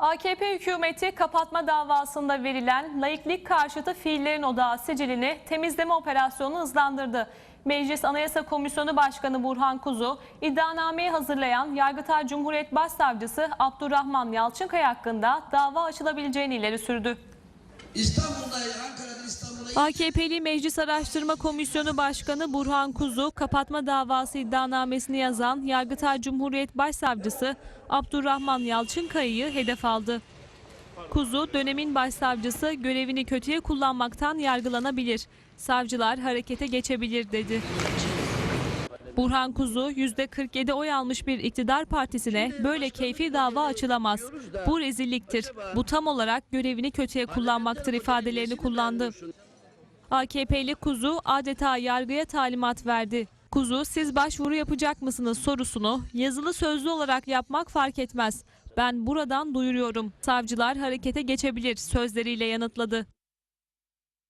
AKP hükümeti kapatma davasında verilen laiklik karşıtı fiillerin odağı sicilini temizleme operasyonunu hızlandırdı. Meclis Anayasa Komisyonu Başkanı Burhan Kuzu, iddianameyi hazırlayan Yargıtay Cumhuriyet Başsavcısı Abdurrahman Yalçınkaya hakkında dava açılabileceğini ileri sürdü. İstanbul'da, AKP'li Meclis Araştırma Komisyonu Başkanı Burhan Kuzu, kapatma davası iddianamesini yazan Yargıtay Cumhuriyet Başsavcısı Abdurrahman Yalçınkaya'yı hedef aldı. Kuzu, dönemin başsavcısı görevini kötüye kullanmaktan yargılanabilir. Savcılar harekete geçebilir dedi. Burhan Kuzu %47 oy almış bir iktidar partisine böyle keyfi dava açılamaz. Bu rezilliktir. Bu tam olarak görevini kötüye kullanmaktır ifadelerini kullandı. AKP'li Kuzu adeta yargıya talimat verdi. Kuzu siz başvuru yapacak mısınız sorusunu yazılı sözlü olarak yapmak fark etmez. Ben buradan duyuruyorum. Savcılar harekete geçebilir sözleriyle yanıtladı.